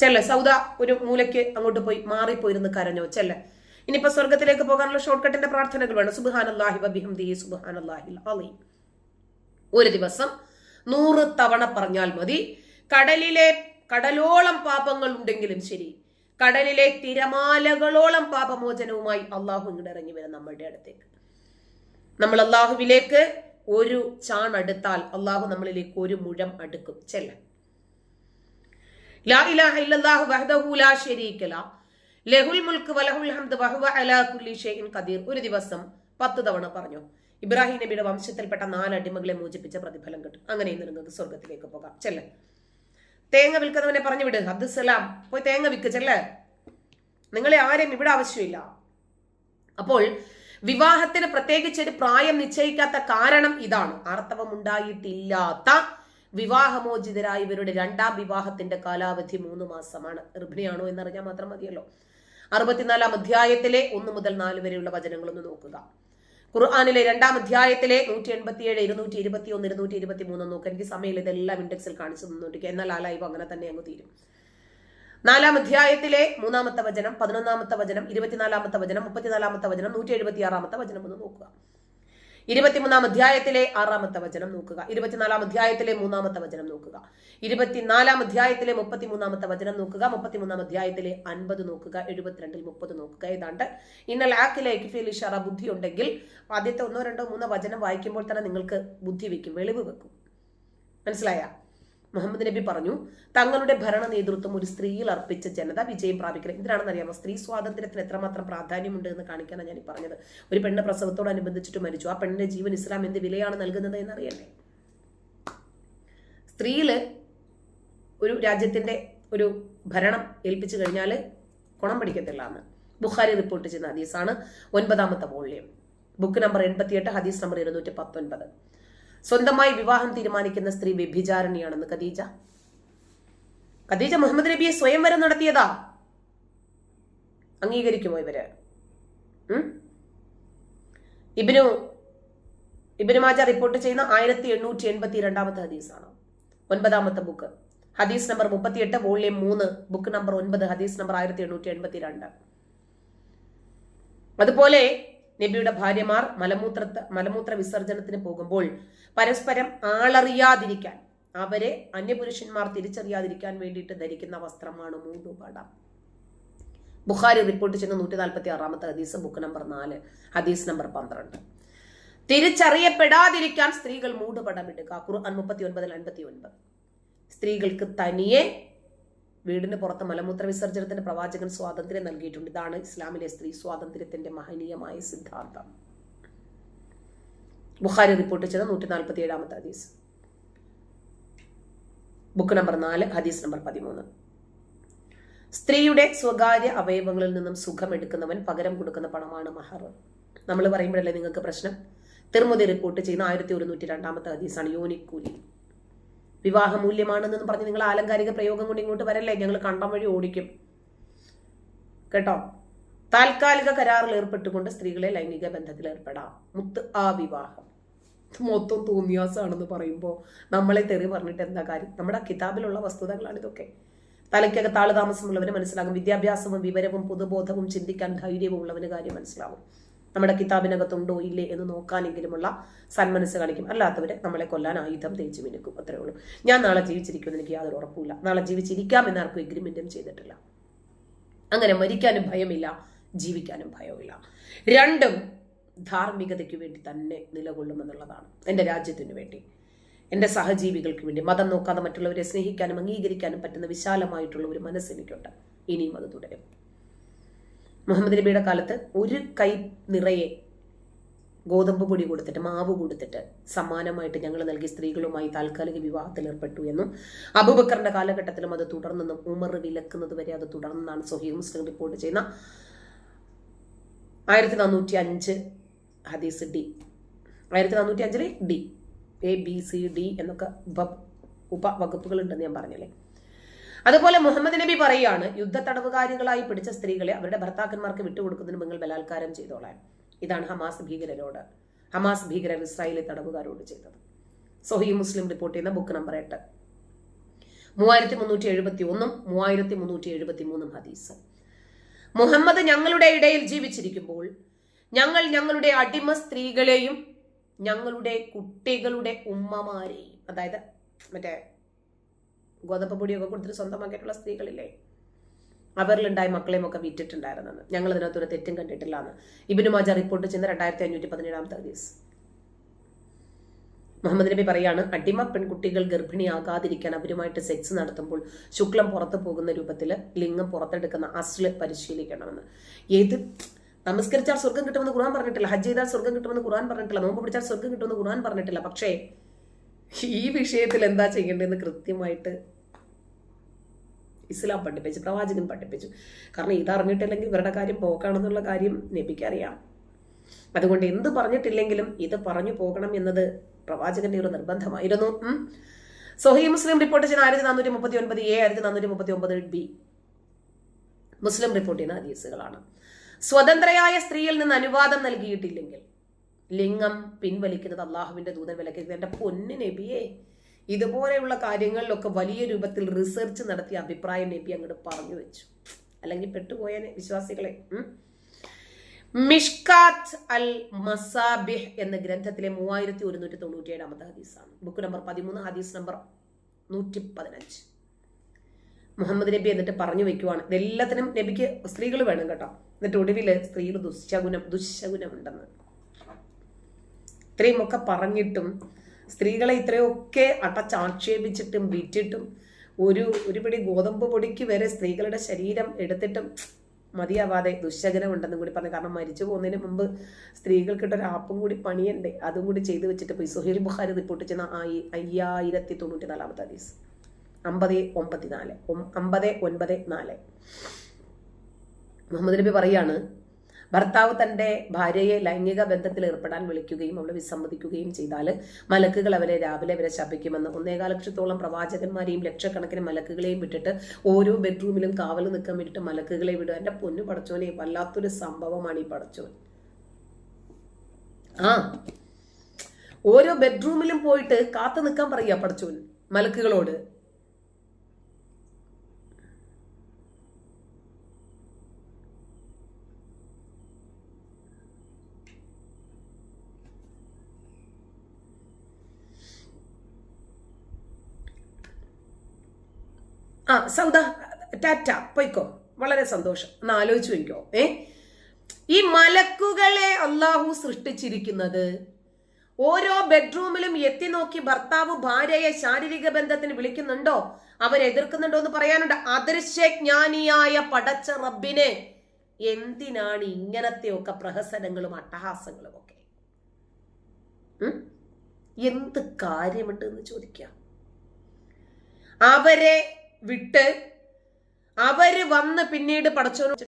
ചെല്ല സൗദ ഒരു മൂലയ്ക്ക് അങ്ങോട്ട് പോയി മാറിപ്പോയിരുന്ന് കരഞ്ഞോ ചെല്ലെ. ഇനിയിപ്പോ സ്വർഗത്തിലേക്ക് പോകാനുള്ള ഷോർട്ട് കട്ടിന്റെ പ്രാർത്ഥനകൾ വേണം സുബാൻ വബിഹംദിഹി അള്ളാഹി അലി. ഒരു ദിവസം നൂറ് തവണ പറഞ്ഞാൽ മതി കടലിലെ കടലോളം പാപങ്ങൾ ഉണ്ടെങ്കിലും ശരി കടലിലെ തിരമാലകളോളം പാപമോചനവുമായി അള്ളാഹു ഇങ്ങോട്ട് ഇറങ്ങി വരും നമ്മളുടെ അടുത്തേക്ക്. നമ്മൾ അള്ളാഹുവിലേക്ക് ഒരു ചാൺ അടുത്താൽ അള്ളാഹു നമ്മളിലേക്ക് ഒരു മുഴം അടുക്കും ചെല്ല. ലാ ഇലാഹ ഇല്ലല്ലാഹു വഹ്ദഹു ലാ ലഹുൽ വലഹുൽ വഹുവ അലാ കുല്ലി ഷൈഇൻ ഖദീർ. ഒരു ദിവസം പത്ത് തവണ പറഞ്ഞു. ഇബ്രാഹിം നബിയുടെ വംശത്തിൽപ്പെട്ട നാല് അടിമകളെ മോചിപ്പിച്ച പ്രതിഫലം കിട്ടും. അങ്ങനെ നിങ്ങൾക്ക് സ്വർഗത്തിലേക്ക് പോകാം. ചെല്ല. തേങ്ങ വിൽക്കുന്നവനെ പറഞ്ഞു വിട്. അബ്ദുസലാം പോയി തേങ്ങ വിൽക്ക് ചെല്ലേ. നിങ്ങളെ ആരെയും ഇവിടെ ആവശ്യമില്ല. അപ്പോൾ വിവാഹത്തിന് പ്രത്യേകിച്ച് ഒരു പ്രായം നിശ്ചയിക്കാത്ത കാരണം ഇതാണ്. ആർത്തവം ഉണ്ടായിട്ടില്ലാത്ത വിവാഹമോചിതരായവരുടെ രണ്ടാം വിവാഹത്തിന്റെ കാലാവധി മൂന്ന് മാസമാണ്. ഗർഭിണിയാണോ എന്നറിഞ്ഞാൽ മാത്രം മതിയല്ലോ. അറുപത്തിനാലാം അധ്യായത്തിലെ ഒന്ന് മുതൽ നാല് വരെയുള്ള വചനങ്ങളൊന്ന് നോക്കുക. ഖുർആാനിലെ രണ്ടാം അധ്യായത്തിലെ നൂറ്റി എൺപത്തിയേഴ് ഇരുന്നൂറ്റി ഇരുപത്തി ഒന്ന് ഇരുന്നൂറ്റി ഇരുപത്തി മൂന്ന് നോക്കുക എനിക്ക് സമയം ഇതെല്ലാം ഇൻഡെക്സിൽ കാണിച്ചു തന്നോണ്ടിരിക്കുക എന്നാൽ ആ ലൈവ് അങ്ങനെ തന്നെ അങ്ങ് തീരും. നാലാം അധ്യായത്തിലെ മൂന്നാമത്തെ വചനം പതിനൊന്നാമത്തെ വചനം ഇരുപത്തിനാലാമത്തെ വചനം മുപ്പത്തിനാലാമത്തെ വചനം നൂറ്റി എഴുപത്തി ആറാമത്തെ വചനം ഒന്ന് നോക്കുക. ഇരുപത്തിമൂന്നാം അധ്യായത്തിലെ ആറാമത്തെ വചനം നോക്കുക. ഇരുപത്തിനാലാം അധ്യായത്തിലെ മൂന്നാമത്തെ വചനം നോക്കുക. ഇരുപത്തിനാലാം അധ്യായത്തിലെ മുപ്പത്തിമൂന്നാമത്തെ വചനം നോക്കുക. മുപ്പത്തിമൂന്നാം അധ്യായത്തിലെ അൻപത് നോക്കുക. എഴുപത്തിരണ്ടിൽ മുപ്പത് നോക്കുക. ഏതാണ്ട് ഇന്ന ലാക്കിലേക്ക് എക്കിഫിൽ ഇഷാറ ബുദ്ധി ഉണ്ടെങ്കിൽ ആദ്യത്തെ ഒന്നോ രണ്ടോ മൂന്നോ വചനം വായിക്കുമ്പോൾ തന്നെ നിങ്ങൾക്ക് ബുദ്ധി വെക്കും വെളിവ് വെക്കും. മനസ്സിലായ? മുഹമ്മദ് നബി പറഞ്ഞു തങ്ങളുടെ ഭരണ നേതൃത്വം ഒരു സ്ത്രീയിൽ അർപ്പിച്ച ജനത വിജയം പ്രാപിക്കണം. ഇതിനാണെന്ന് അറിയാമോ സ്ത്രീ സ്വാതന്ത്ര്യത്തിന് എത്രമാത്രം പ്രാധാന്യമുണ്ട് എന്ന് കാണിക്കാനാണ് ഞാൻ പറഞ്ഞത്. ഒരു പെണ്ണ് പ്രസവത്തോടനുബന്ധിച്ചിട്ട് മരിച്ചു. ആ പെണ്ണിന്റെ ജീവൻ ഇസ്ലാം എന്ത് വിലയാണ് നൽകുന്നത് എന്നറിയണ്ടേ? സ്ത്രീയിൽ ഒരു രാജ്യത്തിന്റെ ഒരു ഭരണം ഏൽപ്പിച്ചു കഴിഞ്ഞാൽ കുണം പഠിക്കത്തില്ല എന്ന്. ബുഖാരി റിപ്പോർട്ട് ചെയ്യുന്ന ഹദീസാണ് ഒൻപതാമത്തെ വോള്യം. ബുക്ക് നമ്പർ എൺപത്തിയെട്ട് ഹദീസ് നമ്പർ ഇരുന്നൂറ്റി പത്തൊൻപത്. സ്വന്തമായി വിവാഹം തീരുമാനിക്കുന്ന സ്ത്രീ വ്യഭിചാരണിയാണെന്ന് ഖദീജ. ഖദീജ മുഹമ്മദ് നബിയെ സ്വയംവരം നടത്തിയതാ? അംഗീകരിക്കുമോ ഇവർ? ഇബിനു ഇബിനു മാജ റിപ്പോർട്ട് ചെയ്യുന്ന ആയിരത്തി എണ്ണൂറ്റി എൺപത്തി രണ്ടാമത്തെ ഹദീസാണ്. ഒൻപതാമത്തെ ബുക്ക് ഹദീസ് നമ്പർ മുപ്പത്തിയെട്ട് വോള്യം മൂന്ന് ബുക്ക് നമ്പർ ഒൻപത് ഹദീസ് നമ്പർ ആയിരത്തി എണ്ണൂറ്റി എൺപത്തി രണ്ട് അതുപോലെ നബിയുടെ ഭാര്യമാർ മലമൂത്ര മലമൂത്ര വിസർജനത്തിന് പോകുമ്പോൾ പരസ്പരം ആളറിയാതിരിക്കാൻ അവരെ അന്യപുരുഷന്മാർ തിരിച്ചറിയാതിരിക്കാൻ വേണ്ടിയിട്ട് ധരിക്കുന്ന വസ്ത്രമാണ് മൂടുപട ബുഖാരി റിപ്പോർട്ട് ചെയ്യുന്ന നൂറ്റി നാൽപ്പത്തി ആറാമത്തെ ഹദീസ് ബുക്ക് നമ്പർ നാല് ഹദീസ് നമ്പർ പന്ത്രണ്ട്. തിരിച്ചറിയപ്പെടാതിരിക്കാൻ സ്ത്രീകൾ മൂടുപടമിടുക ഖുർആൻ മുപ്പത്തി ഒൻപതിൽ അൻപത്തി ഒൻപത് സ്ത്രീകൾക്ക് തനിയെ വീടിന് പുറത്ത് മലമൂത്ര വിസർജനത്തിന് പ്രവാചകൻ സ്വാതന്ത്ര്യം നൽകിയിട്ടുണ്ട്. ഇതാണ് ഇസ്ലാമിലെ സ്ത്രീ സ്വാതന്ത്ര്യത്തിന്റെ മഹനീയമായ സിദ്ധാന്തം. ബുഖാരി റിപ്പോർട്ട് ചെയ്ത നൂറ്റി നാൽപ്പത്തി ഏഴാമത്തെ ഹദീസ്. ബുക്ക് നമ്പർ നാല് ഹദീസ് നമ്പർ പതിമൂന്ന്. സ്ത്രീയുടെ സ്വകാര്യ അവയവങ്ങളിൽ നിന്നും സുഖം എടുക്കുന്നവൻ പകരം കൊടുക്കുന്ന പണമാണ് മഹർ. നമ്മൾ പറയുമ്പോഴല്ലേ നിങ്ങൾക്ക് പ്രശ്നം? തിർമുതി റിപ്പോർട്ട് ചെയ്യുന്ന ആയിരത്തി ഒരുന്നൂറ്റി രണ്ടാമത്തെ ഹദീസാണ്. യോനിക്കൂലി. വിവാഹ മൂല്യമാണെന്ന് പറഞ്ഞ് നിങ്ങൾ ആലങ്കാരിക പ്രയോഗം കൊണ്ട് ഇങ്ങോട്ട് വരല്ലേ? ഞങ്ങൾ കണ്ടം വഴി ഓടിക്കും. കേട്ടോ? താൽക്കാലിക കരാറിൽ ഏർപ്പെട്ടുകൊണ്ട് സ്ത്രീകളെ ലൈംഗിക ബന്ധത്തിൽ ഏർപ്പെടാം. മുത്ത് ആ വിവാഹം. മൊത്തം തോന്നിയാസാണെന്ന് പറയുമ്പോൾ നമ്മളെ തെറി പറഞ്ഞിട്ട് എന്താ കാര്യം? നമ്മുടെ കിതാബിലുള്ള വസ്തുതകളാണ് ഇതൊക്കെ. തലയ്ക്കകത്ത് ആൾ താമസമുള്ളവന് മനസ്സിലാകും. വിദ്യാഭ്യാസവും വിവരവും പൊതുബോധവും ചിന്തിക്കാൻ ധൈര്യവും ഉള്ളവന് കാര്യം മനസ്സിലാവും. നമ്മുടെ കിതാബിനകത്തുണ്ടോ ഇല്ലേ എന്ന് നോക്കാനെങ്കിലുമുള്ള സന്മനസ് കാണിക്കും. അല്ലാത്തവരെ നമ്മളെ കൊല്ലാൻ ആയുധം തേച്ച് മിനുക്കും. അത്രേ ഉള്ളൂ. ഞാൻ നാളെ ജീവിച്ചിരിക്കുമെന്ന് എനിക്ക് യാതൊരു ഉറപ്പില്ല നാളെ ജീവിച്ചിരിക്കാം എന്നാർക്കും എഗ്രിമെന്റും ചെയ്തിട്ടില്ല. അങ്ങനെ മരിക്കാനും ഭയമില്ല ജീവിക്കാനും ഭയമില്ല രണ്ടും ധാർമ്മികതയ്ക്ക് വേണ്ടി തന്നെ നിലകൊള്ളുമെന്നുള്ളതാണ് എന്റെ രാജ്യത്തിനു വേണ്ടി. എന്റെ സഹജീവികൾക്ക് വേണ്ടി. മതം നോക്കാതെ മറ്റുള്ളവരെ സ്നേഹിക്കാനും അംഗീകരിക്കാനും പറ്റുന്ന വിശാലമായിട്ടുള്ള ഒരു മനസ്സ് എനിക്കുണ്ട്. ഇനിയും അത് തുടരും. മുഹമ്മദ് നബിയുടെ കാലത്ത് ഒരു കൈ നിറയെ ഗോതമ്പ് പൊടി കൊടുത്തിട്ട് മാവ് കൊടുത്തിട്ട് സമ്മാനമായിട്ട് ഞങ്ങൾ നൽകി സ്ത്രീകളുമായി താൽക്കാലിക വിവാഹത്തിൽ ഏർപ്പെട്ടു എന്നും അബുബക്കറിന്റെ കാലഘട്ടത്തിലും അത് തുടർന്നെന്നും ഉമർ വിലക്കുന്നത് വരെ അത് തുടർന്നാണ് സൊഹീ മുസ്ലിം റിപ്പോർട്ട് ചെയ്യുന്ന ആയിരത്തി നാനൂറ്റി അഞ്ച് ഹദീസ് ഡി. ആയിരത്തി നാനൂറ്റി അഞ്ചിലെ D. A B C D എന്നൊക്കെ ഉപ ഉപവകുപ്പുകൾ ഉണ്ടെന്ന് ഞാൻ പറഞ്ഞല്ലേ? അതുപോലെ മുഹമ്മദ് നബി പറയുകയാണ് യുദ്ധ തടവുകാരികളായി പിടിച്ച സ്ത്രീകളെ അവരുടെ ഭർത്താക്കന്മാർക്ക് വിട്ടുകൊടുക്കുന്നതിന് നിങ്ങൾ ബലാത്കാരം ചെയ്തോളാൻ. ഇതാണ് ഹമാസ് ഭീകരരോട് ഹമാസ് ഭീകരർ ഇസ്രായേലി തടവുകാരോട് ചെയ്തത്. സൊഹി മുസ്ലിം റിപ്പോർട്ട് ചെയ്യുന്ന ബുക്ക് നമ്പർ എട്ട്. മൂവായിരത്തി മുന്നൂറ്റി എഴുപത്തി ഒന്നും മൂവായിരത്തി മുന്നൂറ്റി എഴുപത്തി മൂന്നും ഹദീസ്. മുഹമ്മദ് ഞങ്ങളുടെ ഇടയിൽ ജീവിച്ചിരിക്കുമ്പോൾ ഞങ്ങൾ ഞങ്ങളുടെ അടിമ സ്ത്രീകളെയും ഞങ്ങളുടെ കുട്ടികളുടെ ഉമ്മമാരെയും അതായത് മറ്റേ ഗോതമ്പ് പൊടിയൊക്കെ കൊടുത്തിട്ട് സ്വന്തമാക്കിയിട്ടുള്ള സ്ത്രീകളില്ലേ? അവരിലുണ്ടായ മക്കളെയും ഒക്കെ വിറ്റിട്ടുണ്ടായിരുന്നെന്ന്. ഞങ്ങൾ ഇതിനകത്തൊരു തെറ്റും കണ്ടിട്ടില്ല എന്ന് ഇബിനു മാജ റിപ്പോർട്ട് ചെയ്യുന്ന രണ്ടായിരത്തി അഞ്ഞൂറ്റി പതിനേഴാമത്തെ ഹദീസ് മുഹമ്മദ് നബി പറയാണ് അടിമ പെൺകുട്ടികൾ ഗർഭിണിയാകാതിരിക്കാൻ അവരുമായിട്ട് സെക്സ് നടത്തുമ്പോൾ ശുക്ലം പുറത്തു പോകുന്ന രൂപത്തിൽ ലിംഗം പുറത്തെടുക്കുന്ന അസ്ല് പരിശീലിക്കണമെന്ന്. ഏത്? നമസ്കരിച്ചാൽ സ്വർഗം കിട്ടുമെന്ന് ഖുർആൻ പറഞ്ഞിട്ടില്ല. ഹജ്ജ് ചെയ്താൽ സ്വർഗം കിട്ടുമെന്ന് ഖുർആൻ പറഞ്ഞിട്ടില്ല. നോമ്പ് പിടിച്ചാൽ സ്വർഗം കിട്ടുമെന്ന് ഖുർആൻ പറഞ്ഞിട്ടില്ല. പക്ഷേ ഈ വിഷയത്തിൽ എന്താ ചെയ്യേണ്ടതെന്ന് കൃത്യമായിട്ട് ഇസ്ലാം പഠിപ്പിച്ചു പ്രവാചകൻ പഠിപ്പിച്ചു. കാരണം ഇതറിഞ്ഞിട്ടില്ലെങ്കിൽ ഇവരുടെ കാര്യം പോക്കാണെന്നുള്ള കാര്യം നബിക്കറിയാം അതുകൊണ്ട് എന്ത് പറഞ്ഞിട്ടില്ലെങ്കിലും ഇത് പറഞ്ഞു പോകണം എന്നത് പ്രവാചകന്റെ ഒരു നിർബന്ധമായിരുന്നു. സൊഹി മുസ്ലിം റിപ്പോർട്ട് ചെയ്യുന്ന ആയിരത്തി നാനൂറ്റി മുപ്പത്തി ഒൻപത് എ ആയിരത്തി നാനൂറ്റി മുപ്പത്തി ഒമ്പത് ബി. മുസ്ലിം റിപ്പോർട്ട് ചെയ്യുന്ന ഹദീസുകളാണ്. സ്വതന്ത്രയായ സ്ത്രീയിൽ നിന്ന് അനുവാദം നൽകിയിട്ടില്ലെങ്കിൽ ലിംഗം പിൻവലിക്കുന്നത് അള്ളാഹുവിന്റെ ദൂതൻ വിലക്കരുത്. എന്റെ പൊന്ന് ഇതുപോലെയുള്ള കാര്യങ്ങളിലൊക്കെ വലിയ രൂപത്തിൽ റിസർച്ച് നടത്തി അഭിപ്രായം നബി അങ്ങോട്ട് പറഞ്ഞു വെച്ചു. അല്ലെങ്കിൽ പെട്ടുപോയനെ വിശ്വാസികളെ. മിഷ്കാത്ത് അൽ മസാബിഹ് എന്ന ഗ്രന്ഥത്തിലെ മൂവായിരത്തി ഒരുന്നൂറ്റി തൊണ്ണൂറ്റി ഏഴാമത്തെ ഹദീസാണ്. ബുക്ക് നമ്പർ പതിമൂന്ന് ഹദീസ് നമ്പർ നൂറ്റി പതിനഞ്ച് മുഹമ്മദ് നബി എന്നിട്ട് പറഞ്ഞു വെക്കുവാണ് ഇതെല്ലാത്തിനും നബിക്ക് സ്ത്രീകൾ വേണം കേട്ടോ. എന്നിട്ട് ഒടുവിൽ സ്ത്രീകൾ ദുശകുനം ദുശകുനം ഉണ്ടെന്ന് ഇത്രയും ഒക്കെ പറഞ്ഞിട്ടും സ്ത്രീകളെ ഇത്രയൊക്കെ അടച്ചാക്ഷേപിച്ചിട്ടും വിറ്റിട്ടും ഒരു ഒരു പിടി ഗോതമ്പ് പൊടിക്ക് വരെ സ്ത്രീകളുടെ ശരീരം എടുത്തിട്ടും മതിയാവാതെ ദുശകനം ഉണ്ടെന്നും കൂടി പറഞ്ഞു. കാരണം മരിച്ചു പോകുന്നതിന് മുമ്പ് സ്ത്രീകൾക്കിട്ടൊരു ആപ്പും കൂടി പണിയണ്ടേ? അതും കൂടി ചെയ്തു വെച്ചിട്ട് പോയി. സുഹേൽ ബുഖാരി റിപ്പോർട്ട് ചെയ്യുന്ന ആയി അയ്യായിരത്തി തൊണ്ണൂറ്റി നാലാമത്തെ ഹദീസ്. അമ്പത് ഒമ്പത്തി നാല് അമ്പത് ഒൻപത് നാല്. മുഹമ്മദ് നബി പറയാണ് ഭർത്താവ് തന്റെ ഭാര്യയെ ലൈംഗിക ബന്ധത്തിൽ ഏർപ്പെടാൻ വിളിക്കുകയും അവളെ വിസമ്മതിക്കുകയും ചെയ്താൽ മലക്കുകൾ അവരെ രാവിലെ വരെ ശപിക്കുമെന്ന് ഒന്നേകാല ലക്ഷത്തോളം പ്രവാചകന്മാരെയും ലക്ഷക്കണക്കിന് മലക്കുകളെയും വിട്ടിട്ട് ഓരോ ബെഡ്റൂമിലും കാവൽ നിൽക്കാൻ വേണ്ടിയിട്ട് മലക്കുകളെ വിടുക. എന്റെ പൊന്നു പടച്ചോനെ വല്ലാത്തൊരു സംഭവമാണ് ഈ പടച്ചോൻ. ആ ഓരോ ബെഡ്റൂമിലും പോയിട്ട് കാത്തു നിൽക്കാൻ പറയുക പടച്ചോൻ മലക്കുകളോട്. ആ സൗദ ടാറ്റ പോയിക്കോ. വളരെ സന്തോഷം. ഒന്ന് ആലോചിച്ചു വയ്ക്കോ ഏ? ഈ മലക്കുകളെ അള്ളാഹു സൃഷ്ടിച്ചിരിക്കുന്നത് ഓരോ ബെഡ്റൂമിലും എത്തി നോക്കി ഭർത്താവ് ഭാര്യയെ ശാരീരിക ബന്ധത്തിന് വിളിക്കുന്നുണ്ടോ? അവരെതിർക്കുന്നുണ്ടോ എന്ന് പറയാനുണ്ട്. അദൃശ്യജ്ഞാനിയായ പടച്ച റബ്ബിനെ എന്തിനാണ് ഇങ്ങനത്തെ ഒക്കെ പ്രഹസനങ്ങളും അട്ടഹാസങ്ങളും ഒക്കെ? എന്ത് കാര്യമുണ്ട് എന്ന് ചോദിക്കാം. അവരെ വിട്ട് അവർ വന്ന് പിന്നീട് പടച്ചോനോട്